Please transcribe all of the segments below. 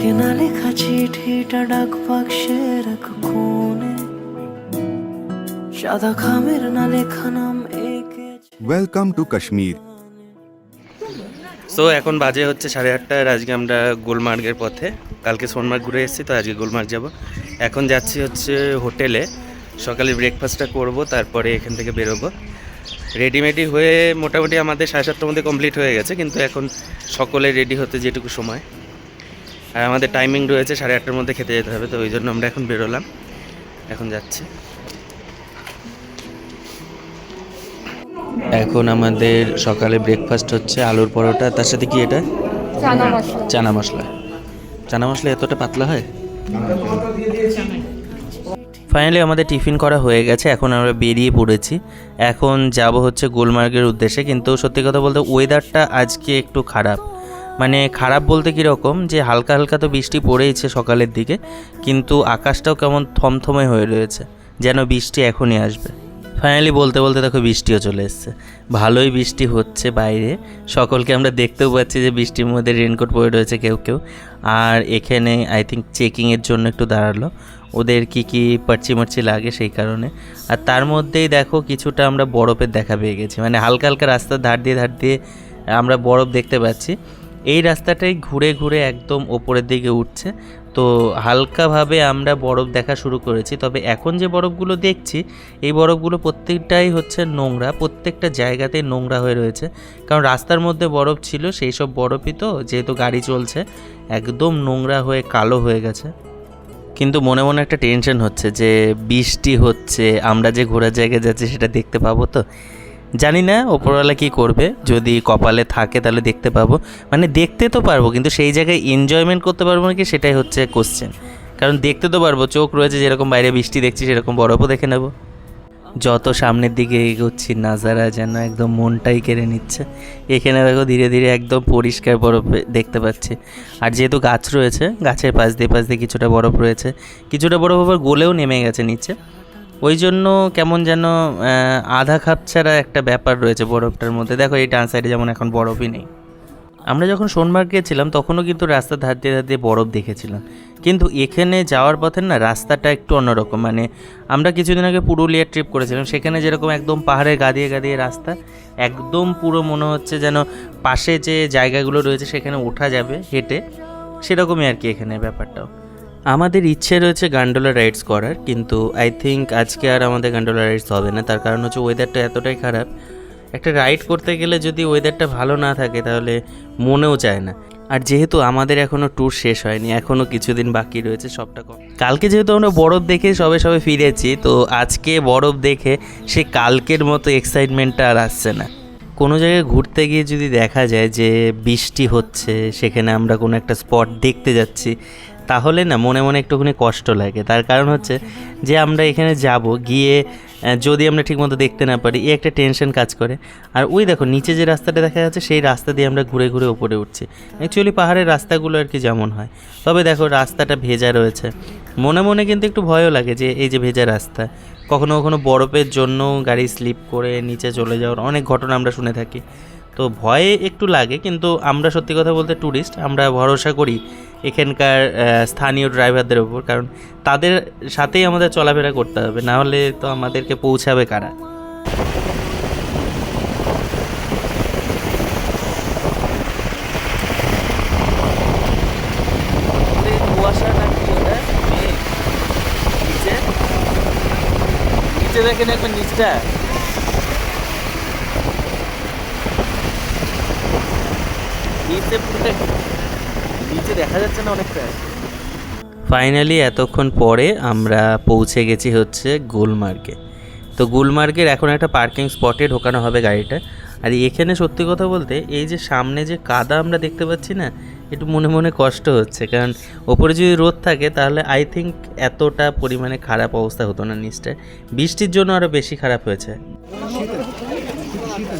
থাকে না লেখা চিঠিটা ডাক বাক্সের এক কোণে। সাদা খামের না লেখা নাম ওয়েলকাম টু কাশ্মীর সো এখন বাজে হচ্ছে সাড়ে আটটা আজকে আমরা গোলমার্গের পথে। কালকে সোনমার্গ ঘুরে এসেছি তো আজকে গোলমার্গ যাব। এখন যাচ্ছি হচ্ছে হোটেলে। সকালে ব্রেকফাস্টটা করব তারপরে এখান থেকে বেরোবো। রেডিমেডি হয়ে মোটামুটি আমাদের সাড়ে সাতটার মধ্যে কমপ্লিট হয়ে গেছে কিন্তু এখন সকলে রেডি হতে যেটুকু সময়। আর আমাদের টাইমিং রয়েছে সাড়ে আটটার মধ্যে খেতে যেতে হবে তো ওই জন্য আমরা এখন বেরোলাম। এখন যাচ্ছি। এখন আমাদের সকালে ব্রেকফাস্ট হচ্ছে আলুর পরোটা তার সাথে কি এটা? চানা মশলা। চানা মশলা। এতটা পাতলা হয়? ফাইনালি আমাদের টিফিন করা হয়ে গেছে এখন আমরা বেরিয়ে পড়েছি। এখন যাব হচ্ছে গোলমার্গের উদ্দেশ্যে কিন্তু সত্যি কথা বলতে ওয়েদারটা আজকে একটু খারাপ। মানে খারাপ বলতে কীরকম যে হালকা হালকা তো বৃষ্টি পড়েইছে সকালের দিকে, কিন্তু আকাশটাও কেমন থমথমে হয়ে রয়েছে, যেন বৃষ্টি এখনই আসবে। ফাইনালি বলতে বলতে দেখো বৃষ্টিও চলে এসছে। ভালোই বৃষ্টি হচ্ছে বাইরে, সকলকে আমরা দেখতেও পাচ্ছি যে বৃষ্টির মধ্যে রেনকোট পরে রয়েছে কেউ কেউ। আর এখানে আই থিঙ্ক চেকিংয়ের জন্য একটু দাঁড়াল, ওদের কি কি পার্চি মার্চি লাগে সেই কারণে। আর তার মধ্যেই দেখো কিছুটা আমরা বরফের দেখা পেয়ে গেছি মানে হালকা হালকা রাস্তার ধার দিয়ে ধার দিয়ে আমরা বরফ দেখতে পাচ্ছি। এই রাস্তাটাই ঘুরে ঘুরে একদম ওপরের দিকে উঠছে। তো হালকাভাবে আমরা বরফ দেখা শুরু করেছি। তবে এখন যে বরফগুলো দেখছি, এই বরফগুলো প্রত্যেকটাই হচ্ছে নোংরা। প্রত্যেকটা জায়গাতেই নোংরা হয়ে রয়েছে। কারণ রাস্তার মধ্যে বরফ ছিল, সেই সব বরফই তো, যেহেতু গাড়ি চলছে, একদম নোংরা হয়ে কালো হয়ে গেছে। কিন্তু মনে মনে একটা টেনশন হচ্ছে যে, বৃষ্টি হচ্ছে, আমরা যে ঘোরার জায়গায় যাচ্ছি সেটা দেখতে পাবো তো? জানি না ওপরওয়ালা কী করবে, যদি কপালে থাকে তাহলে দেখতে পাবো। মানে দেখতে তো পারব, কিন্তু সেই জায়গায় এনজয়মেন্ট করতে পারব নাকি সেটাই হচ্ছে কোশ্চেন কারণ দেখতে তো পারব, চোখ রয়েছে যেরকম বাইরে বৃষ্টি দেখছি সেরকম বরফও দেখে নেব। যত সামনের দিকে এগোচ্ছি, নাজারা যেন একদম মনটাই কেড়ে নিচ্ছে। এখানে দেখো ধীরে ধীরে একদম পরিষ্কার বরফ দেখতে পাচ্ছি। আর যেহেতু গাছ রয়েছে, গাছের পাশ দিয়ে পাশ দিয়ে কিছুটা বরফ রয়েছে। কিছুটা বরফ আবার গলেও নেমে গেছে নিচে। ওই জন্য কেমন যেন আধা খাপ ছাড়া একটা ব্যাপার রয়েছে বরফটার মধ্যে। দেখো এই ডান সাইডে যেমন এখন বরফই নেই। আমরা যখন সোনমার্গ গিয়েছিলাম, তখনও কিন্তু রাস্তার ধার দিয়ে ধার দিয়ে বরফ দেখেছিলাম। কিন্তু এখানে যাওয়ার পথে না রাস্তাটা একটু অন্যরকম। মানে আমরা কিছুদিন আগে পুরুলিয়ার ট্রিপ করেছিলাম, সেখানে যেরকম একদম পাহাড়ের গাদিয়ে গাদিয়ে রাস্তা, একদম পুরো মনে হচ্ছে যেন পাশে যে জায়গাগুলো রয়েছে, সেখানে ওঠা যাবে, হেঁটে, সেরকমই আর কি এখানে ব্যাপারটাও। আমাদের ইচ্ছে রয়েছে গান্ডোলা রাইডস করার, কিন্তু আই থিঙ্ক আজকে আর আমাদের গান্ডোলা রাইডস হবে না। তার কারণ হচ্ছে ওয়েদারটা এতটাই খারাপ। একটা রাইড করতে গেলে যদি ওয়েদারটা ভালো না থাকে, তাহলে মনেও চায় না। আর যেহেতু আমাদের এখনও ট্যুর শেষ হয়নি এখনও কিছুদিন বাকি রয়েছে সবটা কম। কালকে যেহেতু আমরা বরফ দেখে সবে সবে ফিরেছি, তো আজকে বরফ দেখে সে কালকের মতো এক্সাইটমেন্টটা আর আসছে না। কোনো জায়গায় ঘুরতে গিয়ে যদি দেখা যায় যে বৃষ্টি হচ্ছে, সেখানে আমরা কোনো একটা স্পট দেখতে যাচ্ছি তাহলে না মনে মনে একটুখানি কষ্ট লাগে। তার কারণ হচ্ছে যে আমরা এখানে যাব, গিয়ে যদি আমরা ঠিকমতো দেখতে না পারি, এই একটা টেনশন কাজ করে। আর ওই দেখো, নিচে যে রাস্তাটা দেখা যাচ্ছে, সেই রাস্তা দিয়ে আমরা ঘুরে ঘুরে ওপরে উঠছি। অ্যাকচুয়ালি পাহাড়ের রাস্তাগুলো আর কি যেমন হয়। তবে দেখো, রাস্তাটা ভেজা রয়েছে। মনে মনে কিন্তু একটু ভয়ও লাগে যে, এই যে ভেজা রাস্তা। কখনো কখনো বরফের জন্য গাড়ি স্লিপ করে নিচে চলে যাওয়ার অনেক ঘটনা আমরা শুনে থাকি। তো ভয়ে একটু লাগে, কিন্তু আমরা সত্যি কথা বলতে ট্যুরিস্ট আমরা ভরসা করি এখানকার স্থানীয় ড্রাইভারদের ওপর কারণ তাদের সাথেই আমাদের চলাফেরা করতে হবে, না হলে তো আমাদেরকে পৌঁছাবে কারা? দেখেন একটা নিচটা। নিচে পুরোটা নিচে দেখা যাচ্ছে না অনেকটা। ফাইনালি এতক্ষণ পরে আমরা পৌঁছে গেছি হচ্ছে গুলমার্গে। তো গুলমার্গের এখন একটা পার্কিং স্পটে ঢোকানো হবে গাড়িটা। আর এখানে সত্যি কথা বলতে এই যে সামনে যে কাদা আমরা দেখতে পাচ্ছি না একটু মনে মনে কষ্ট হচ্ছে। কারণ ওপরে যদি রোদ থাকে তাহলে আই থিঙ্ক এতটা পরিমাণে খারাপ অবস্থা হতো না নিচটায়। বৃষ্টির জন্য আরও বেশি খারাপ হয়েছে।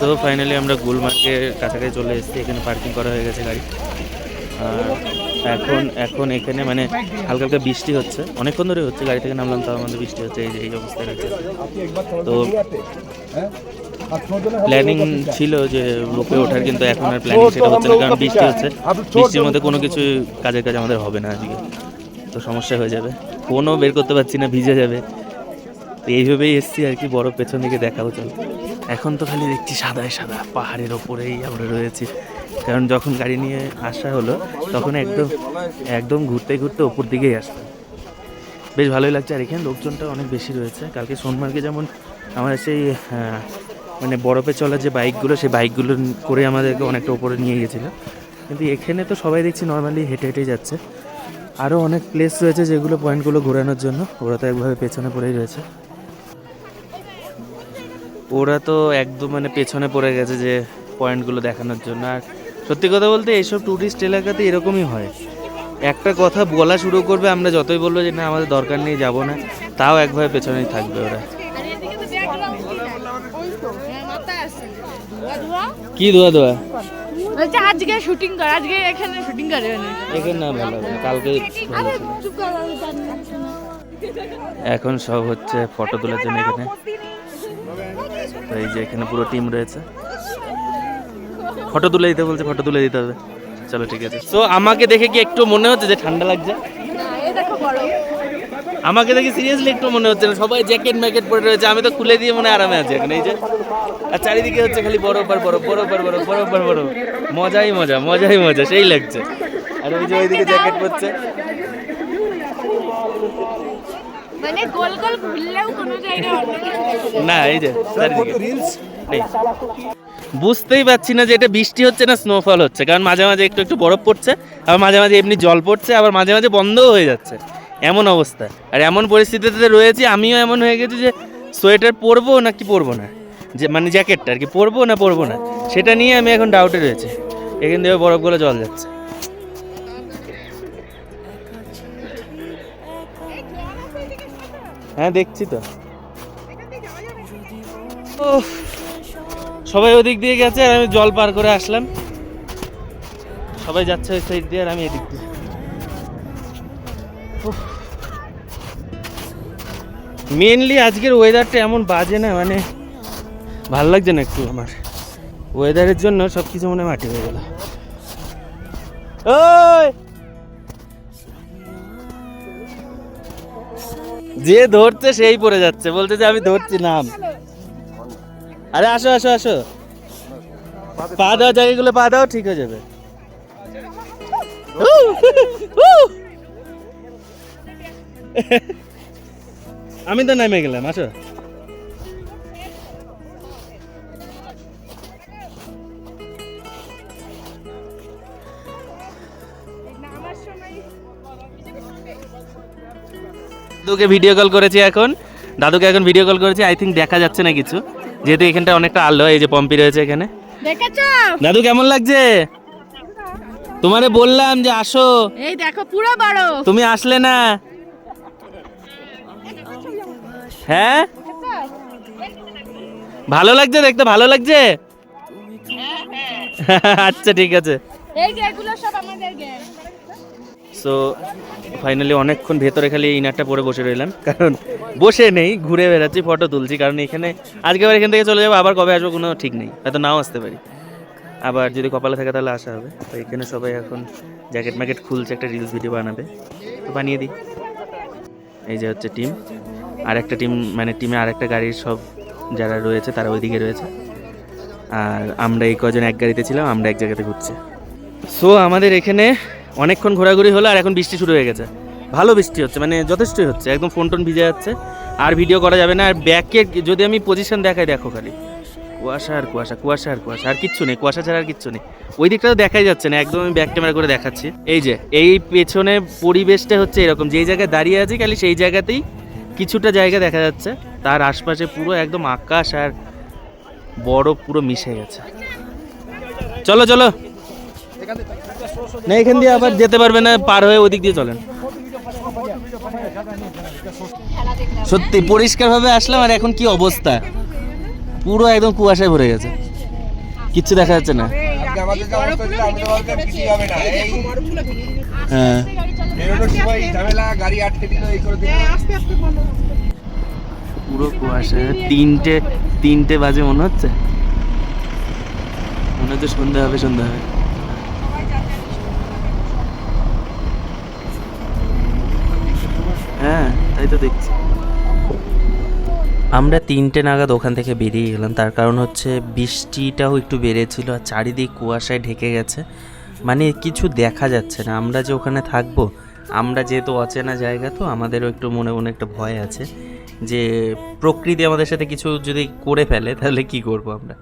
তো ফাইনালি আমরা গুলমার্গের কাছাকাছি চলে এসেছি, এখানে পার্কিং করা হয়ে গেছে গাড়ি। আর এখন এখন এখানে মানে হালকা হালকা বৃষ্টি হচ্ছে, অনেকক্ষণ ধরে হচ্ছে গাড়ি থেকে নামলাম, তাও আমাদের বৃষ্টি হচ্ছে, এই যে, এই অবস্থায় রয়েছে। তো প্ল্যানিং ছিল যে রোপে ওঠার, কিন্তু এখন আর প্ল্যানিং সেটা হচ্ছে না, কারণ বৃষ্টি হচ্ছে। বৃষ্টির মধ্যে কোনো কিছু কাজের কাজ আমাদের হবে না আজকে তো সমস্যা হয়ে যাবে। ফোনও বের করতে পারছি না, ভিজে যাবে। তো এইভাবেই এসছি আর কি বড় পেছন দিকে দেখাও চল। এখন তো খালি দেখছি সাদায় সাদা, পাহাড়ের ওপরেই আমরা রয়েছি। কারণ যখন গাড়ি নিয়ে আসা হলো, তখন একদম একদম ঘুরতে ঘুরতে ওপর দিকেই আসতাম। বেশ ভালোই লাগছে। আর এখানে লোকজনটা অনেক বেশি রয়েছে। কালকে সোনমার্গে যেমন আমার সেই মানে বরফে চলা যে বাইকগুলো, সেই বাইকগুলো করে আমাদেরকে অনেকটা ওপরে নিয়ে গেছিল। কিন্তু এখানে তো সবাই দেখছি নর্মালি হেঁটে হেঁটে যাচ্ছে। আরও অনেক প্লেস রয়েছে যেগুলো পয়েন্টগুলো ঘোরানোর জন্য। ওরা তো একভাবে পেছনে পড়েই রয়েছে। ওরা তো একদম মানে পেছনে পড়ে গেছে যে পয়েন্টগুলো দেখানোর জন্য। আর সত্যি কথা বলতে এইসব ট্যুরিস্ট এলাকাতে এরকমই হয়। একটা কথা বলা শুরু করবে আমরা যতই বলব যে না আমাদের দরকার নেই যাব না তাও একভাবে পেছনেই থাকবে ওরা। কি দোয়া দোয়া বলছে আজকে শুটিং কর আজকে এখানে শুটিং করে এখানে। না ভালো কালকে এখন সব হচ্ছে ফটো তোলার জন্য এখানে। তো এই যে এখানে পুরো টিম রয়েছে। ফটো তুলে দিতে বলছে ফটো তুলে দিতে হবে। চলো, ঠিক আছে। তো আমাকে দেখে কি একটু মনে হচ্ছে যে ঠান্ডা লাগছে? আমাকে দেখে সিরিয়াসলি একটু মনে হচ্ছে না। সবাই জ্যাকেট ম্যাকেট পরে রয়েছে। আমি তো খুলে দিয়ে মনে আরামে আছি এখন, এই যে। আর চারিদিকে হচ্ছে খালি বরফ আর বরফ বরফ আর বরফ বরফ আর বরফ। মজাই মজা মজাই মজা, সেই লাগছে। আর ওই যে ওইদিকে জ্যাকেট পরছে। মানে গোল গোল ঘুরলেও কোনো জায়গায় না। এই যে। বুঝতেই পারছি না যে এটা বৃষ্টি হচ্ছে না স্নোফল হচ্ছে, কারণ মাঝে মাঝে একটু একটু বরফ পড়ছে, আবার মাঝে মাঝে এমনি জল পড়ছে, আবার মাঝে মাঝে বন্ধও হয়ে যাচ্ছে। এমন অবস্থা। আর এমন পরিস্থিতিতে রয়েছি, আমিও এমন হয়ে গেছি যে সোয়েটার পরবো না কি পরবো না? যে মানে জ্যাকেটটা আর কি, পরবো না পরবো না? সেটা নিয়ে আমি এখন ডাউটে রয়েছি। এখান থেকে বরফগুলো জল যাচ্ছে। হ্যাঁ দেখছি তো। সবাই ওদিক দিয়ে গেছে আর আমি জল পার করে আসলাম। সবাই যাচ্ছে ওই সাইড দিয়ে আর আমি এদিক দিয়ে। মেনলি আজকের ওয়েদারটা এমন বাজে না মানে ভালো লাগছে না একটু আমার। ওয়েদারের জন্য সব কিছু মনে মাটি হয়ে গেল। ওই! যে ধরছে সেই পড়ে যাচ্ছে। বলছে যে আমি ধরছি নাম। আরে আসো আসো আসো। পা দাও জায়গাগুলো, পা দাও, ঠিক হয়ে যাবে। আমি তো নেমে গেলাম, আসো। দাদুকে ভিডিও কল করেছি এখন। দাদুকে এখন ভিডিও কল করেছি আই থিঙ্ক দেখা যাচ্ছে না কিছু। যেহেতু এখানটা অনেকটা আলো এই যে পম্পি রয়েছে এখানে। দাদু কেমন লাগছে? তোমারে বললাম যে আসো। এই দেখো পুরো বড়। তুমি আসলে না। হ্যাঁ? ভালো লাগছে দেখতে ভালো লাগছে? আচ্ছা ঠিক আছে। এই যে এগুলো সব আমাদের গ্যাং সো ফাইনালি অনেকক্ষণ ভেতরে খালি ইনারটা পরে বসে রইলাম। কারণ বসে নেই ঘুরে বেড়াচ্ছি ফটো তুলছি কারণ এখানে আজকে আবার এখান থেকে চলে যাব আবার কবে আসব কোনো ঠিক নেই। হয়তো নাও আসতে পারি। আবার যদি কপালে থাকে তাহলে আসা হবে। তো এখানে সবাই এখন জ্যাকেট ম্যাকেট খুলছে একটা রিলস ভিডিও বানাবে। তো বানিয়ে দিই। এই যে হচ্ছে টিম আর একটা টিম মানে টিমে আরেকটা গাড়ির সব যারা রয়েছে তারা ওইদিকে রয়েছে। আর আমরা এই কজন এক গাড়িতে ছিলাম আমরা এক জায়গাতে ঘুরছি। সো আমাদের এখানে অনেকক্ষণ ঘোরাঘুরি হলো আর এখন বৃষ্টি শুরু হয়ে গেছে। ভালো বৃষ্টি হচ্ছে মানে যথেষ্টই হচ্ছে, একদম ফোন টোন ভিজে যাচ্ছে। আর ভিডিও করা যাবে না, আর ব্যাকে যদি আমি পজিশন দেখাই, দেখো খালি। কুয়াশা আর কুয়াশা কুয়াশা আর কুয়াশা, আর কিচ্ছু নেই, কুয়াশা ছাড়া আর কিচ্ছু নেই। ওই দিকটা তো দেখাই যাচ্ছে না, একদম আমি ব্যাক ক্যামেরা করে দেখাচ্ছি। এই যে, এই পেছনে পরিবেশটা হচ্ছে এরকম, যেই জায়গায় দাঁড়িয়ে আছি খালি সেই জায়গাতেই কিছুটা জায়গা দেখা যাচ্ছে। তার আশপাশে পুরো একদম আকাশ আর বরফ পুরো মিশে গেছে। চলো চলো। না, এখান দিয়ে আবার যেতে পারবে না, পার হয়ে ওদিক দিয়ে চলেন। সত্যি পরিষ্কার ভাবে আসলাম আর এখন কি অবস্থা? পুরো একদম কুয়াশায় ভরে গেছে। কিচ্ছু দেখা যাচ্ছে না। হ্যাঁ। পুরো কুয়াশা তিনটে তিনটে বাজে মনে হচ্ছে। মনে হচ্ছে সন্ধ্যা হবে সন্ধ্যা হবে। হ্যাঁ তাই তো দেখছি। আমরা তিনটে নাগাদ ওখান থেকে বেরিয়ে গেলাম। তার কারণ হচ্ছে বৃষ্টিটাও একটু বেড়েছিল আর চারিদিক কুয়াশায় ঢেকে গেছে। মানে কিছু দেখা যাচ্ছে না। আমরা যে ওখানে থাকব, আমরা যেহেতু অচেনা জায়গা, তো আমাদেরও একটু মনে মনে একটা ভয় আছে যে প্রকৃতি আমাদের সাথে কিছু যদি করে ফেলে, তাহলে কি করব আমরা?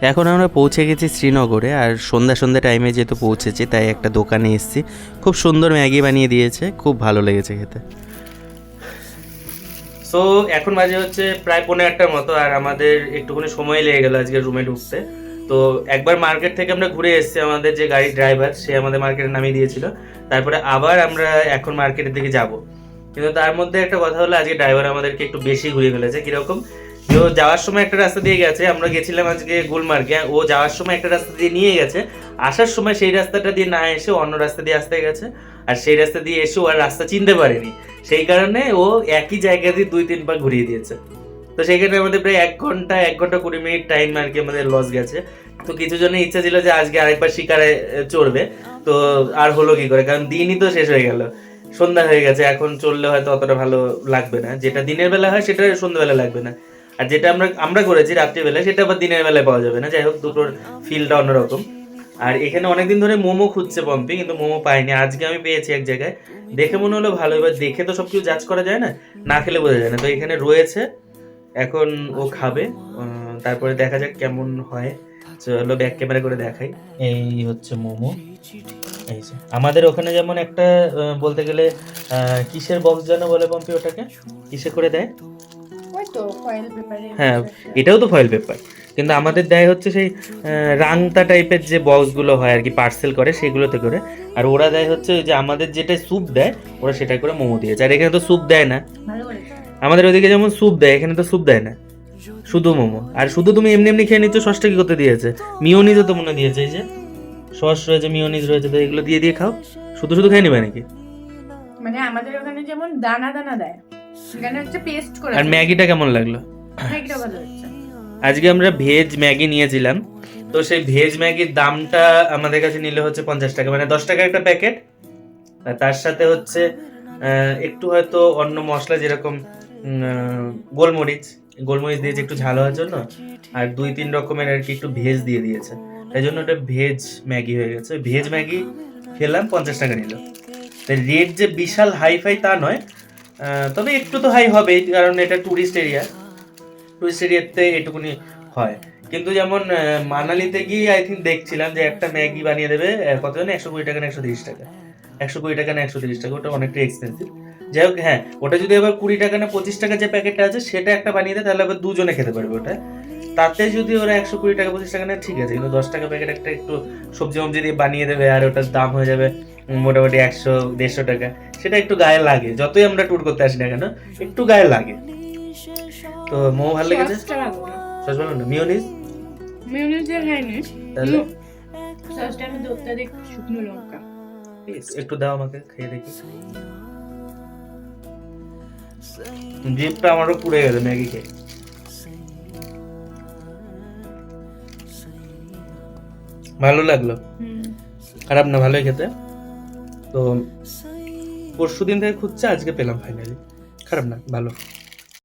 এখন আমরা পৌঁছে গেছি শ্রীনগরে আর সন্ধ্যা সন্ধ্যা টাইমে যেহেতু পৌঁছেছি, তাই একটা দোকানে এসেছি। খুব সুন্দর ম্যাগি বানিয়ে দিয়েছে, খুব ভালো লেগেছে খেতে। সো এখন বাজে হচ্ছে প্রায় পনেরো একটার মতো আর আমাদের একটুখানি সময় লেগে গেল আজকে রুমে ঢুকতে। তো একবার মার্কেট থেকে আমরা ঘুরে এসেছি আমাদের যে গাড়ির ড্রাইভার সে আমাদের মার্কেটে নামিয়ে দিয়েছিল। তারপরে আবার আমরা এখন মার্কেটের দিকে যাব। কিন্তু তার মধ্যে একটা কথা হলো, আজকে ড্রাইভার আমাদেরকে একটু বেশি ঘুরিয়ে ফেলেছে। কীরকম? যে যাওয়ার সময় একটা রাস্তা দিয়ে গেছে, আমরা গেছিলাম আজকে গুলমার্গে। ও যাওয়ার সময় একটা রাস্তা দিয়ে নিয়ে গেছে। আসার সময় সেই রাস্তাটা দিয়ে না এসে অন্য রাস্তা দিয়ে আসতে গেছে। আর সেই রাস্তা দিয়ে এসে আর রাস্তা চিনতে পারেনি। সেই কারণে ও একই জায়গা দিয়ে দুই তিনবার ঘুরিয়ে দিয়েছে। তো সেখানে আমাদের প্রায় এক ঘণ্টা এক ঘণ্টা কুড়ি মিনিট টাইম আর কি আমাদের লস গেছে। তো কিছু জনের ইচ্ছা ছিল যে আজকে আরেকবার শিকারে চড়বে। তো আর হলো কি করে? কারণ দিনই তো শেষ হয়ে গেল। সন্ধ্যা হয়ে গেছে, এখন চললে হয়তো অতটা ভালো লাগবে না। যেটা দিনের বেলা হয় সেটা সন্ধ্যাবেলা লাগবে না। আর যেটা আমরা আমরা করেছি রাত্রিবেলা সেটা আবার দিনের বেলায় পাওয়া যাবে না। যাই হোক, দুটোর ফিলটা অন্যরকম। আর এখানে অনেকদিন ধরে মোমো খুঁজছে পম্পি কিন্তু মোমো পাইনি। আজকে আমি পেয়েছি এক জায়গায়। দেখে মনে হলো ভালো এবার দেখে তো সবকিছু জাজ করা যায় না না খেলে বোঝা যায় না। তো এখানে রয়েছে এখন ও খাবে তারপরে দেখা যাক কেমন হয়। চলো ব্যাক ক্যামেরা করে দেখাই। এই হচ্ছে মোমো। এই যে আমাদের ওখানে যেমন একটা বলতে গেলে কিসের বক্স যেন বলে পম্পি ওটাকে? কিসে করে দেয়? তো ফয়েল পেপারে হ্যাঁ এটাও তো ফয়েল পেপার কিন্তু আমাদের দেয় হচ্ছে সেই রাংতা টাইপের যে বক্সগুলো হয় আর কি পার্সেল করে সেগুলোতে করে। আর ওরা দেয় হচ্ছে যে আমাদের যেটা স্যুপ দেয় ওরা সেটা করে মোমো দিয়েছে আর এখানে তো স্যুপ দেয় না। আমাদের ওদিকে যেমন স্যুপ দেয় এখানে তো স্যুপ দেয় না। শুধু মোমো। আর শুধু তুমি এমনি এমনি খেয়ে নিচ্ছ সসটা কি করতে দিয়েছে? মিওনিজও তো মনে দিয়েছে এই যে সস রয়েছে মিওনিজ রয়েছে তো এগুলো দিয়ে দিয়ে খাও। শুধু শুধু খেয়ে নিবে নাকি? মানে আমাদের ওখানে যেমন দানা দানা দেয় সেখানে হচ্ছে পেস্ট করে আর ম্যাগিটা কেমন লাগল? ম্যাগিটা ভালো হচ্ছে। আজকে আমরা ভেজ ম্যাগি নিয়েছিলাম। তো সেই ভেজ ম্যাগির দামটা আমাদের কাছে নিলে হচ্ছে পঞ্চাশ টাকা মানে দশ টাকা একটা প্যাকেট। তার সাথে হচ্ছে একটু হয়তো অন্য মশলা যেরকম গোলমরিচ। গোলমরিচ দিয়েছে একটু ঝাল হওয়ার জন্য, আর দুই তিন রকমের আর কি একটু ভেজ দিয়ে দিয়েছে। তাই জন্য ওটা ভেজ ম্যাগি হয়ে গেছে। ভেজ ম্যাগি খেলাম, পঞ্চাশ টাকা নিল। তাই রেট যে বিশাল হাই ফাই তা নয় তবে একটু তো হাই হবেই, কারণ এটা টুরিস্ট এরিয়া টুরিস্ট এরিয়াতে এটুকুনি হয়। কিন্তু যেমন মানালিতে গিয়ে আই থিঙ্ক দেখছিলাম যে একটা ম্যাগি বানিয়ে দেবে কত জানো, একশো কুড়ি টাকা না একশো তিরিশ টাকা। একশো কুড়ি টাকা না একশো তিরিশ টাকা, ওটা অনেকটা এক্সপেন্সিভ যাই হোক হ্যাঁ ওটা যদি আবার কুড়ি টাকা না পঁচিশ টাকা যে প্যাকেটটা আছে, সেটা একটা বানিয়ে দেয়, তাহলে আবার দুজনে খেতে পারবে ওটা। তাতে যদি ওরা একশো কুড়ি টাকা, পঁচিশ টাকা নেয় ঠিক আছে, কিন্তু দশ টাকা প্যাকেট একটা একটু সবজি মবজি দিয়ে বানিয়ে দেবে আর ওটার দাম হয়ে যাবে মোটামুটি একশো, দেড়শো টাকা। সেটা একটু গায়ে লাগে, যতই আমরা ট্যুর করতে আসি না কেন, একটু গায়ে লাগে। তো মোমো ভালো লেগেছে? সস ভালো না? মিওনিজ মিউনিটে খাইনি। তাহলে? সসটা আমি অত্যাধিক শুকনো লঙ্কা একটু দাও আমাকে খেয়ে দেখি। জিপটা আমারও পুড়ে গেছে ম্যাগি খেয়ে। ভালো লাগল? খারাপ না ভালোই খেতে। তো পরশু দিন থেকে খুঁজছে আজকে পেলাম ফাইনালি খারাপ না ভালো।